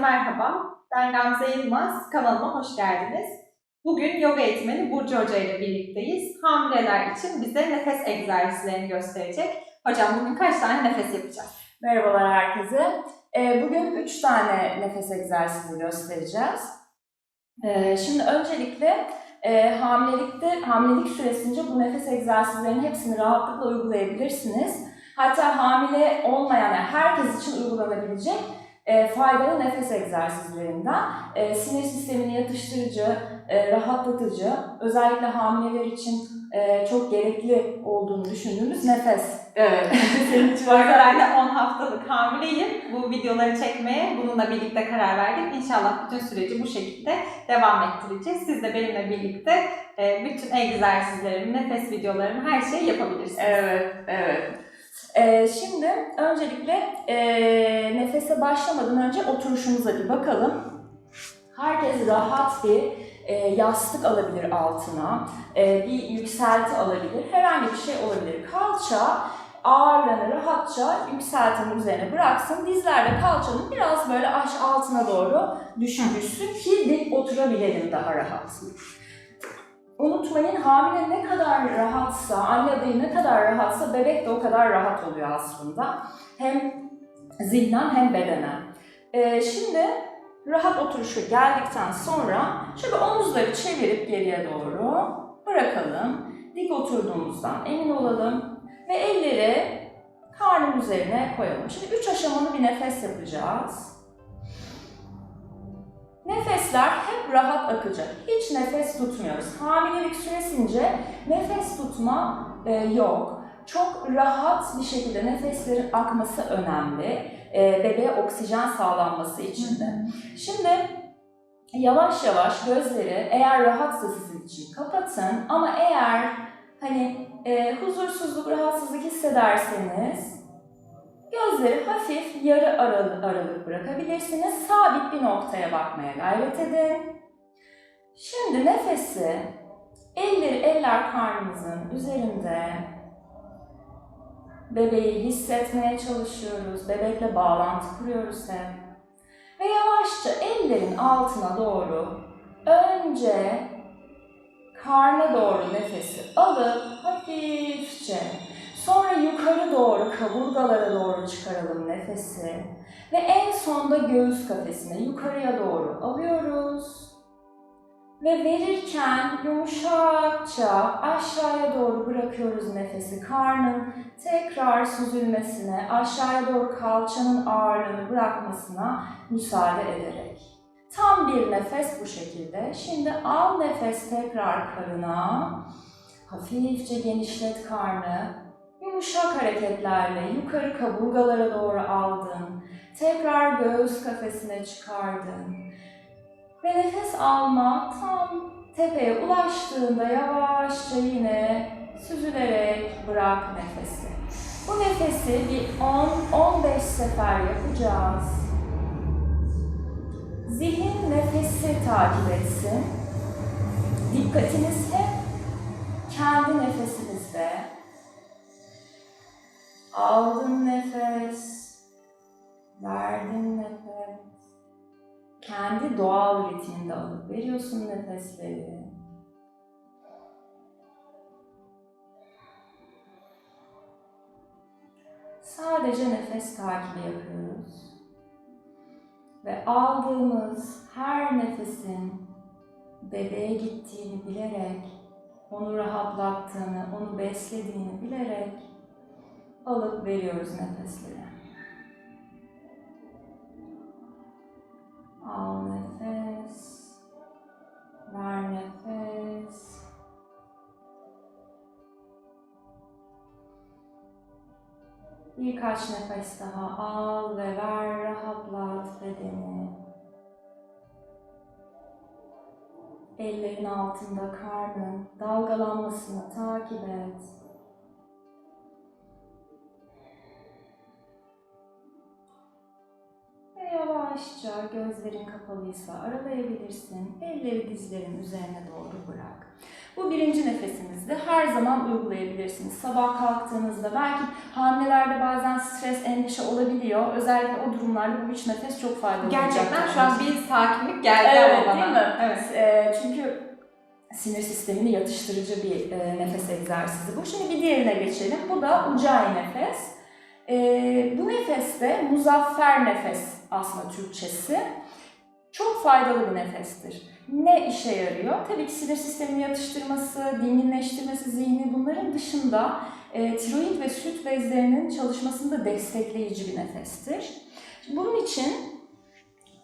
merhaba. Ben Gamze Yılmaz. Kanalıma hoş geldiniz. Bugün yoga eğitmeni Burcu Hoca ile birlikteyiz. Hamileler için bize nefes egzersizlerini gösterecek. Hocam bugün kaç tane nefes yapacağız? Merhabalar herkese. Ee, Bugün 3 tane nefes egzersizi göstereceğiz. Ee, Şimdi öncelikle e, hamilelikte, hamilelik süresince bu nefes egzersizlerinin hepsini rahatlıkla uygulayabilirsiniz. Hatta hamile olmayan, herkes için uygulanabilecek e, faydalı nefes egzersizlerinden e, sinir sistemini yatıştırıcı, e, rahatlatıcı, özellikle hamileler için e, çok gerekli olduğunu düşündüğümüz nefes. Evet. Senin için de 10 haftalık hamileyim. Bu videoları çekmeye bununla birlikte karar verdik. İnşallah bütün süreci bu şekilde devam ettireceğiz. Siz de benimle birlikte e, bütün egzersizlerimi, nefes videolarımı, her şeyi yapabilirsiniz. Evet, evet. Ee, şimdi öncelikle e, nefese başlamadan önce oturuşumuza bir bakalım. Herkes rahat bir e, yastık alabilir altına, e, bir yükselti alabilir, herhangi bir şey olabilir. Kalça ağırlığını rahatça yükseltinin üzerine bıraksın. Dizler de kalçanın biraz böyle aş altına doğru düşmüşsün ki dik oturabilelim daha rahat. Unutmayın hamile ne kadar rahatsa, anne adayı ne kadar rahatsa bebek de o kadar rahat oluyor aslında. Hem zihnen hem bedenen. Ee, şimdi rahat oturuşu geldikten sonra şöyle omuzları çevirip geriye doğru bırakalım. Dik oturduğumuzdan emin olalım ve elleri karnın üzerine koyalım. Şimdi üç aşamalı bir nefes yapacağız. Nefesler hep rahat akacak. Hiç nefes tutmuyoruz. Hamilelik süresince nefes tutma e, yok. Çok rahat bir şekilde nefeslerin akması önemli. E, bebeğe oksijen sağlanması için de. Şimdi yavaş yavaş gözleri eğer rahatsa sizin için kapatın ama eğer hani e, huzursuzluk, rahatsızlık hissederseniz Gözleri hafif yarı aralık, aralık bırakabilirsiniz. Sabit bir noktaya bakmaya gayret edin. Şimdi nefesi elleri eller karnımızın üzerinde bebeği hissetmeye çalışıyoruz. Bebekle bağlantı kuruyoruz hep. Ve yavaşça ellerin altına doğru önce karna doğru nefesi alıp hafifçe Sonra yukarı kaburgalara doğru çıkaralım nefesi. Ve en sonda göğüs kafesine yukarıya doğru alıyoruz. Ve verirken yumuşakça aşağıya doğru bırakıyoruz nefesi. Karnın tekrar süzülmesine, aşağıya doğru kalçanın ağırlığını bırakmasına müsaade ederek. Tam bir nefes bu şekilde. Şimdi al nefes tekrar karına. Hafifçe genişlet karnı. Yumuşak hareketlerle yukarı kaburgalara doğru aldın. Tekrar göğüs kafesine çıkardın. Ve nefes alma tam tepeye ulaştığında yavaşça yine süzülerek bırak nefesi. Bu nefesi bir 10-15 sefer yapacağız. Zihin nefesi takip etsin. Dikkatiniz hep kendi nefesinizde. Aldın nefes, verdin nefes. Kendi doğal ritminde alıp veriyorsun nefesleri. Sadece nefes takibi yapıyoruz. Ve aldığımız her nefesin bebeğe gittiğini bilerek, onu rahatlattığını, onu beslediğini bilerek alıp veriyoruz nefesleri. Al nefes. Ver nefes. Birkaç nefes daha al ve ver, rahatlat bedeni. Ellerin altında karnın dalgalanmasını takip et. Yavaşça gözlerin kapalıysa aralayabilirsin. Elleri dizlerin üzerine doğru bırak. Bu birinci nefesimizde her zaman uygulayabilirsiniz. Sabah kalktığınızda belki hamilelerde bazen stres, endişe olabiliyor. Özellikle o durumlarda bu üç nefes çok faydalı Gerçekten şu an bir sakinlik geldi Evet, ama bana. değil mi? Evet. E, çünkü sinir sistemini yatıştırıcı bir e, nefes egzersizi bu. Şimdi bir diğerine geçelim. Bu da Ujjayi nefes. E, bu nefeste muzaffer nefes aslında Türkçesi. Çok faydalı bir nefestir. Ne işe yarıyor? Tabii ki sinir sistemini yatıştırması, dinginleştirmesi, zihni bunların dışında e, tiroid ve süt bezlerinin çalışmasını da destekleyici bir nefestir. Bunun için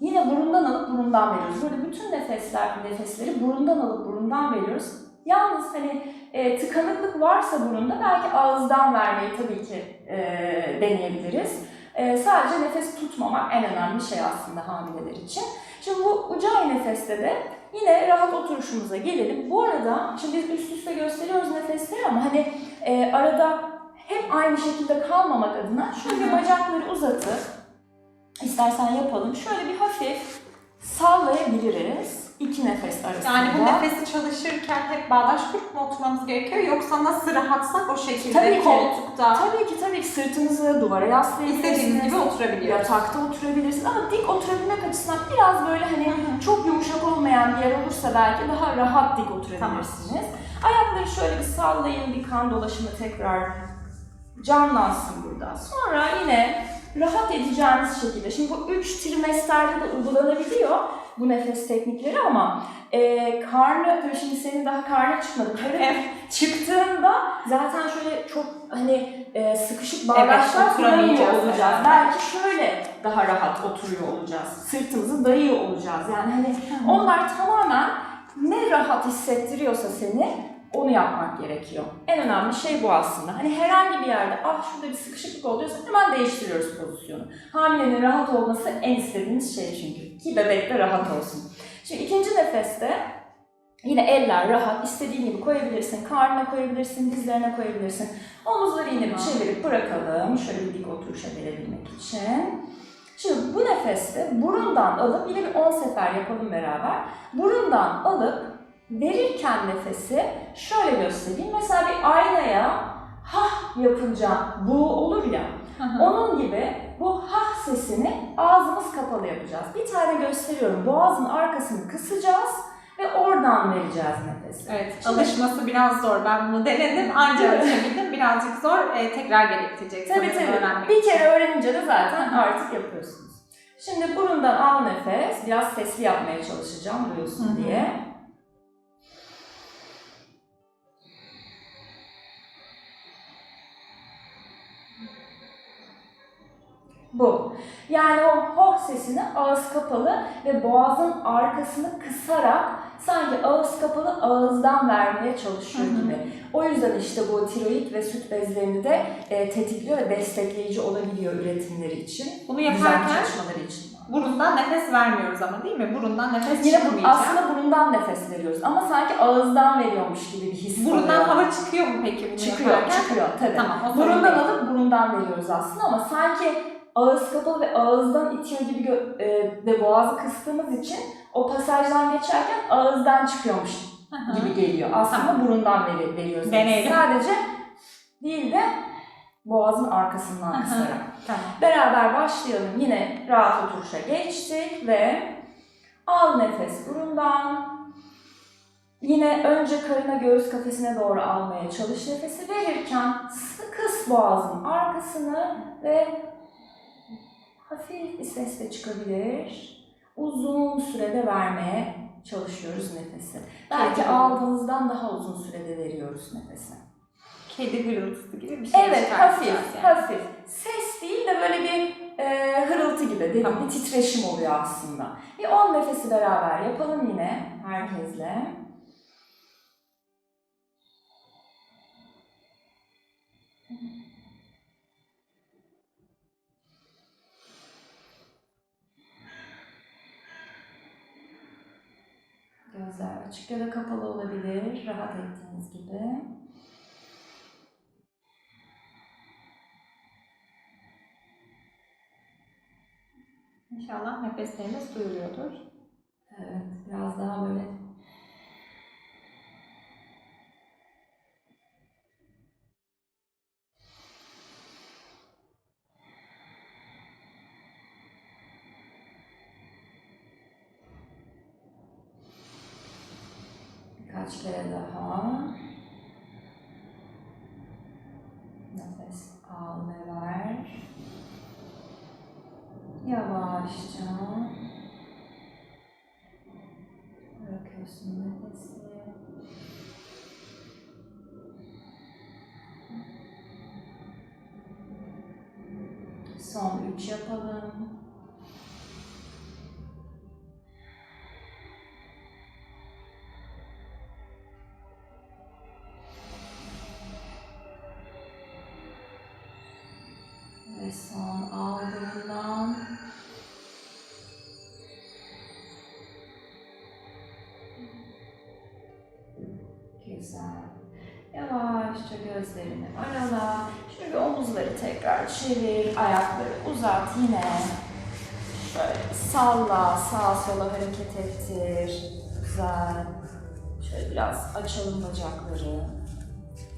Yine burundan alıp burundan veriyoruz. Böyle bütün nefesler, nefesleri burundan alıp burundan veriyoruz. Yalnız hani e, tıkanıklık varsa burunda belki ağızdan vermeyi tabii ki e, deneyebiliriz. E, sadece nefes tutmamak en önemli şey aslında hamileler için. Şimdi bu ucay nefeste de yine rahat oturuşumuza gelelim. Bu arada şimdi biz üst üste gösteriyoruz nefesleri ama hani e, arada hep aynı şekilde kalmamak adına şöyle bacakları uzatıp İstersen yapalım. Şöyle bir hafif sallayabiliriz. İki nefes arasında. Yani bu nefesi çalışırken hep bağdaş kurup mu oturmamız gerekiyor yoksa nasıl rahatsak o şekilde Tabii ki. koltukta Tabii ki tabii ki sırtınızı duvara yaslayabilirsiniz. istediğiniz gibi oturabiliyoruz. Yatakta oturabilirsiniz ama dik oturabilmek açısından biraz böyle hani çok yumuşak olmayan bir yer olursa belki daha rahat dik oturabilirsiniz. Ayakları şöyle bir sallayın, bir kan dolaşımı tekrar canlansın burada. Sonra yine rahat edeceğiniz şekilde. Şimdi bu üç trimesterde de uygulanabiliyor bu nefes teknikleri ama e, karnı, tabii şimdi senin daha karnı çıkmadı. Karın Evet. çıktığında zaten şöyle çok hani e, sıkışık bağdaşlar kuramıyor oturamayacağız. olacağız. Belki şöyle daha rahat oturuyor olacağız. Sırtımızı dayıyor olacağız. Yani hani onlar tamamen ne rahat hissettiriyorsa seni onu yapmak gerekiyor. En önemli şey bu aslında. Hani herhangi bir yerde ah şurada bir sıkışıklık oluyorsa hemen değiştiriyoruz pozisyonu. Hamilenin rahat olması en istediğimiz şey çünkü. Ki bebek de rahat olsun. Şimdi ikinci nefeste yine eller rahat. istediğin gibi koyabilirsin. Karnına koyabilirsin, dizlerine koyabilirsin. Omuzları yine bir çevirip bırakalım. Şöyle bir dik oturuşa gelebilmek için. Şimdi bu nefeste burundan alıp yine bir 10 sefer yapalım beraber. Burundan alıp verirken nefesi şöyle göstereyim. Mesela bir aynaya hah yapınca bu olur ya. Onun gibi bu hah sesini ağzımız kapalı yapacağız. Bir tane gösteriyorum. Boğazın arkasını kısacağız ve oradan vereceğiz nefesi. Evet, Şimdi- alışması biraz zor. Ben bunu denedim, ancak alışabildim. Birazcık zor, e, tekrar gerektirecek Tabii tabii. Bir için. kere öğrenince de zaten artık yapıyorsunuz. Şimdi burundan al nefes. Biraz sesli yapmaya çalışacağım duyulsun diye. Bu. Yani o hoh sesini ağız kapalı ve boğazın arkasını kısarak sanki ağız kapalı ağızdan vermeye çalışıyor Hı hı. gibi. O yüzden işte bu tiroid ve süt bezlerini de e, tetikliyor ve destekleyici olabiliyor üretimleri için. Bunu Güzel yaparken çalışmaları için. burundan nefes vermiyoruz ama değil mi? Burundan nefes Yine çıkmayacak. aslında burundan nefes veriyoruz ama sanki ağızdan veriyormuş gibi bir his Burundan oluyor. hava çıkıyor mu peki bunu çıkıyor, yaparken? çıkıyor tabii. Tamam, Burundan alıp burundan veriyoruz aslında ama sanki ağız kapalı ve ağızdan itiyor gibi e, ve boğazı kıstığımız için o pasajdan geçerken ağızdan çıkıyormuş gibi geliyor. Aslında burundan veri- veriyoruz. Deneyelim. Sadece değil de boğazın arkasından Hı hı. kısarak. Tamam. Beraber başlayalım. Yine rahat oturuşa geçtik ve al nefes burundan. Yine önce karına göğüs kafesine doğru almaya çalış nefesi verirken sıkı boğazın arkasını ve hafif bir sesle çıkabilir. Uzun sürede vermeye çalışıyoruz nefesi. Belki Kedi. aldığınızdan daha uzun sürede veriyoruz nefesi. Kedi hırıltısı gibi bir şey Evet, hafif, yani. hafif. Ses değil de böyle bir e, hırıltı gibi, dedim, Tamam. bir titreşim oluyor aslında. Bir 10 nefesi beraber yapalım yine herkesle. Gözler açık ya da kapalı olabilir, rahat ettiğiniz gibi. İnşallah nefeslerimiz duyuluyordur. Evet, biraz daha böyle Birkaç kere daha. Nefes al ve ver. Yavaşça bırakıyorsun nefesi. Son üç yapalım. Ve son aldığından Güzel. Yavaşça gözlerini arala. Şöyle omuzları tekrar çevir. Ayakları uzat yine. Şöyle salla, sağa sola hareket ettir. Güzel. Şöyle biraz açalım bacakları.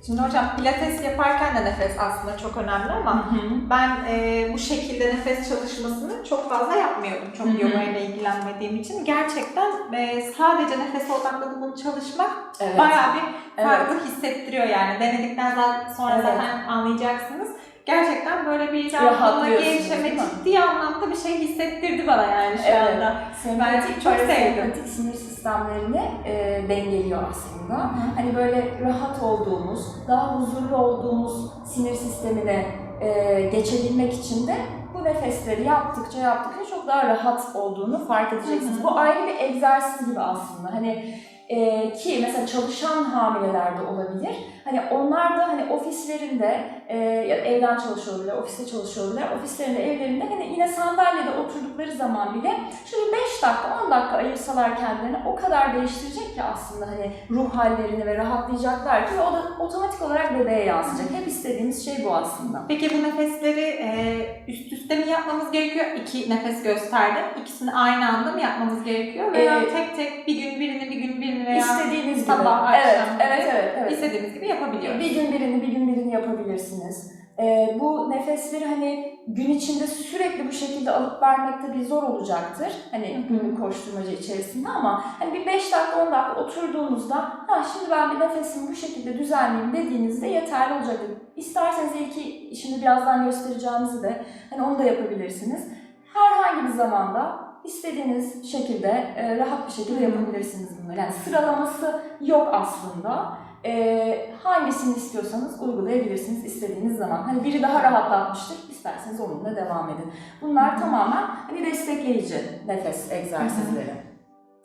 Şimdi hocam pilates yaparken de nefes aslında çok önemli ama ben e, bu şekilde nefes çalışmasını çok fazla yapmıyorum. Çok Hı hı. yoga ile ilgilenmediğim için. Gerçekten e, sadece nefese odaklanıp bunu çalışmak Evet. bayağı bir Evet. farklı hissettiriyor yani. Denedikten sonra Evet. zaten anlayacaksınız. Gerçekten böyle bir rahatlama, gevşeme, ciddi anlamda bir şey hissettirdi bana yani şu Evet. anda. Sempatik, çok parasempatik sinir sistemlerini e, dengeliyor aslında. Hani böyle rahat olduğumuz, daha huzurlu olduğumuz sinir sistemine e, geçebilmek için de bu nefesleri yaptıkça yaptıkça çok daha rahat olduğunu fark edeceksiniz. Hı hı. Bu ayrı bir egzersiz gibi aslında. Hani e, ki mesela çalışan hamileler de olabilir. Hani onlar da hani ofislerinde e, evden çalışıyorlar, ofiste çalışıyorlar. Ofislerinde, evlerinde hani yine sandalyede oturdukları zaman bile şöyle 5 dakika, 10 dakika ayırsalar kendilerine o kadar değiştirecek ki aslında hani ruh hallerini ve rahatlayacaklar ki ve o da otomatik olarak bebeğe yansıyacak. Hep istediğimiz şey bu aslında. Peki bu nefesleri e, üst üste mi yapmamız gerekiyor? İki nefes gösterdim. İkisini aynı anda mı yapmamız gerekiyor? Veya Ee, tek tek bir gün birini, bir gün birini veya İstediğiniz gibi. sabah, evet, akşam gibi evet, evet, evet. istediğimiz gibi yapabiliyoruz. Bir gün birini, bir gün birini yapabilirsiniz. Ee, bu nefesleri hani gün içinde sürekli bu şekilde alıp vermek tabii zor olacaktır. Hani günlük koşturmaca içerisinde ama hani bir 5 dakika 10 dakika oturduğunuzda ha şimdi ben bir nefesimi bu şekilde düzenleyeyim dediğinizde yeterli olacaktır. İsterseniz ilki şimdi birazdan göstereceğimizi de hani onu da yapabilirsiniz. Herhangi bir zamanda istediğiniz şekilde e, rahat bir şekilde yapabilirsiniz bunları. Yani sıralaması yok aslında. E, hangisini istiyorsanız uygulayabilirsiniz istediğiniz zaman. Hani biri daha rahatlatmıştır, isterseniz onunla devam edin. Bunlar tamamen hani destekleyici nefes egzersizleri.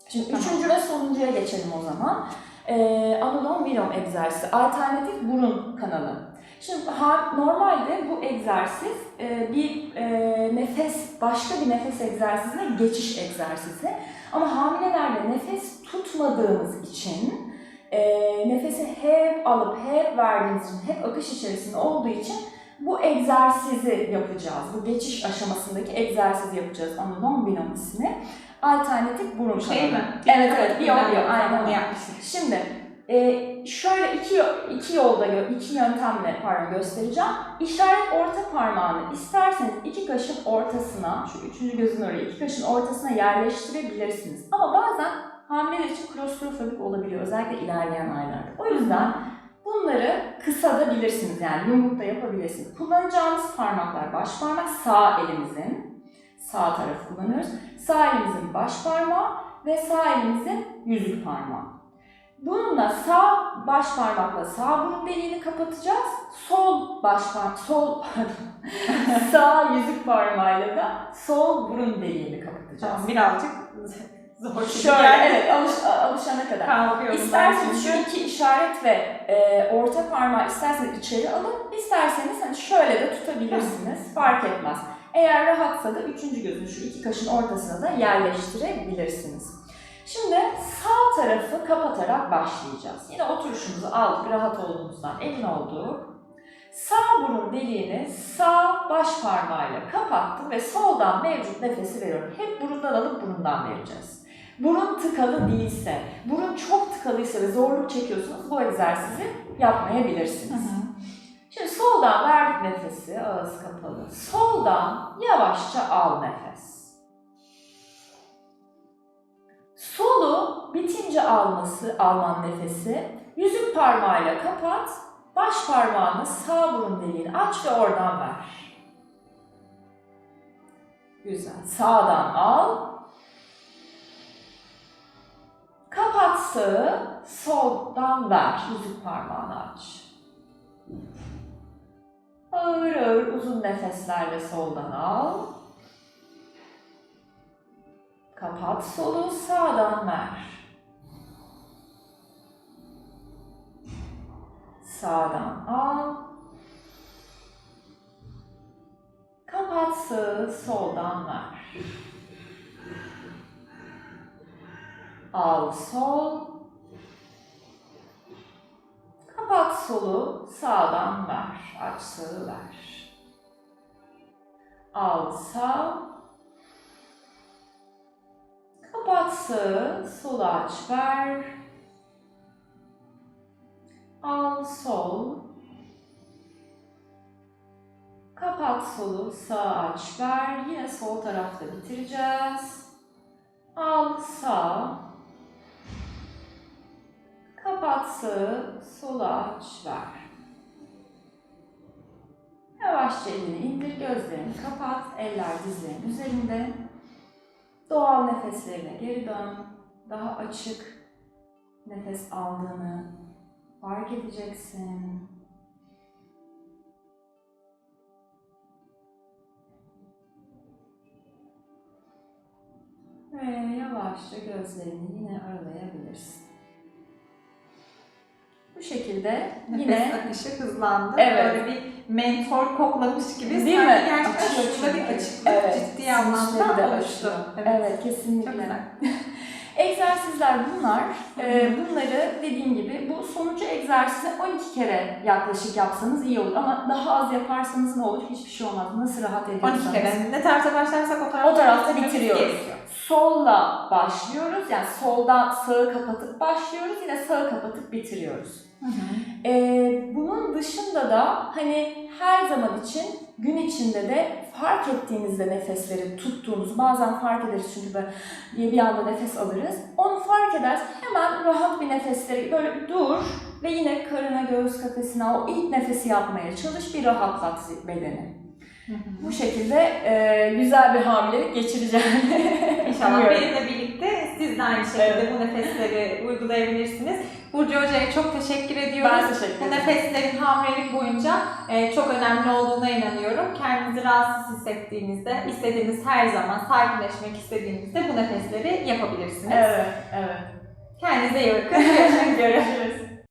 Şimdi Tamam. üçüncü ve sonuncuya geçelim o zaman. Ee, Anulom Vilom egzersizi, alternatif burun kanalı. Şimdi normalde bu egzersiz e, bir e, nefes, başka bir nefes egzersizine geçiş egzersizi. Ama hamilelerde nefes tutmadığımız için, e, nefesi hep alıp hep verdiğimiz için, hep akış içerisinde olduğu için bu egzersizi yapacağız. Bu geçiş aşamasındaki egzersizi yapacağız. Anulom Vilom ismi. Alternatif burun kanalı. Şey mi? Evet evet, Ben biyo, de aynen Onu öyle. yapmıştık. Şimdi e, şöyle iki, iki yolda, iki yöntemle pardon göstereceğim. İşaret orta parmağını isterseniz iki kaşın ortasına, şu üçüncü gözün oraya iki kaşın ortasına yerleştirebilirsiniz. Ama bazen hamileler için klostrofobik olabiliyor, özellikle ilerleyen aylarda. O yüzden bunları kısadabilirsiniz, yani yumruk da yapabilirsiniz. Kullanacağımız parmaklar baş parmak, sağ elimizin, sağ tarafı kullanıyoruz. Sağ elimizin baş parmağı ve sağ elimizin yüzük parmağı. Bununla sağ baş parmakla sağ burun deliğini kapatacağız. Sol baş parmak, sol sağ yüzük parmağıyla da sol burun deliğini kapatacağız. Tamam birazcık zor. Şöyle evet alış, alışana kadar. Kalkıyorum İsterseniz şu iki işaret ve e, orta parmağı isterseniz içeri alın, isterseniz hani şöyle de tutabilirsiniz. Fark etmez. Eğer rahatsa da üçüncü gözün şu iki kaşın ortasına da yerleştirebilirsiniz. Şimdi sağ tarafı kapatarak başlayacağız. Yine oturuşumuzu aldık, rahat olduğumuzdan emin olduk. Sağ burun deliğini sağ baş parmağıyla kapattım ve soldan mevcut nefesi veriyorum. Hep burundan alıp burundan vereceğiz. Burun tıkalı değilse, burun çok tıkalıysa ve zorluk çekiyorsunuz bu egzersizi Hı yapmayabilirsiniz. hı. Şimdi soldan verdik nefesi, ağız kapalı. Soldan yavaşça al nefes. Solu bitince ince alması, alman nefesi. Yüzük parmağıyla kapat. Baş parmağını sağ burun deliğine aç ve oradan ver. Güzel. Sağdan al. Sağı, soldan ver. Yüzük parmağını aç. Ağır ağır uzun nefeslerle soldan al. Kapat solu, sağdan ver. Sağdan al. Kapat sağı, soldan ver. Al sol. Kapat solu, sağdan ver. Aç sağı ver. Al sağ. Kapat sağı, solu aç ver. Al sol. Kapat solu, sağ aç ver. Yine sol tarafta bitireceğiz. Al sağ. Kapat sağı, solu aç ver. Yavaşça elini indir, gözlerini kapat. Eller dizlerin üzerinde. Doğal nefeslerine geri dön. Daha açık nefes aldığını fark edeceksin. Ve yavaşça gözlerini yine aralayabilirsin. Bu şekilde Nefes yine akışı hızlandı. Evet. Böyle bir mentor koklamış gibi. Değil sanki mi? Gerçekten Açıyor şurada bir çünkü. açıklık Evet. ciddi Sinirleri anlamda de oluştu. açıyor. Evet, kesinlikle. Çok güzel. Egzersizler bunlar. Ee, bunları dediğim gibi bu sonuncu egzersizi 12 kere yaklaşık yapsanız iyi olur. Ama daha az yaparsanız ne olur? Hiçbir şey olmaz. Nasıl rahat ediyorsanız. 12 kere. Ne tarafta başlarsak o tarafta, O tarafta bitirmemiz bitiriyoruz. gerekiyor. Solla başlıyoruz. Yani soldan sağı kapatıp başlıyoruz. Yine sağı kapatıp bitiriyoruz. Ee, bunun dışında da hani her zaman için gün içinde de fark ettiğinizde nefesleri tuttuğunuz bazen fark ederiz çünkü böyle bir anda nefes alırız. Onu fark eder hemen rahat bir nefesleri böyle bir dur ve yine karına göğüs kafesine o ilk nefesi yapmaya çalış bir rahatlat bedeni. Bu şekilde e, güzel bir hamilelik geçireceğim. İnşallah benimle birlikte siz de aynı şekilde Evet. bu nefesleri uygulayabilirsiniz. Burcu Hoca'ya çok teşekkür ediyoruz. Ben teşekkür Bu ederim. nefeslerin hamilelik boyunca e, çok önemli olduğuna inanıyorum. Kendinizi rahatsız hissettiğinizde, istediğiniz her zaman sakinleşmek istediğinizde bu nefesleri yapabilirsiniz. Evet, evet. Kendinize iyi bakın. Görüşürüz.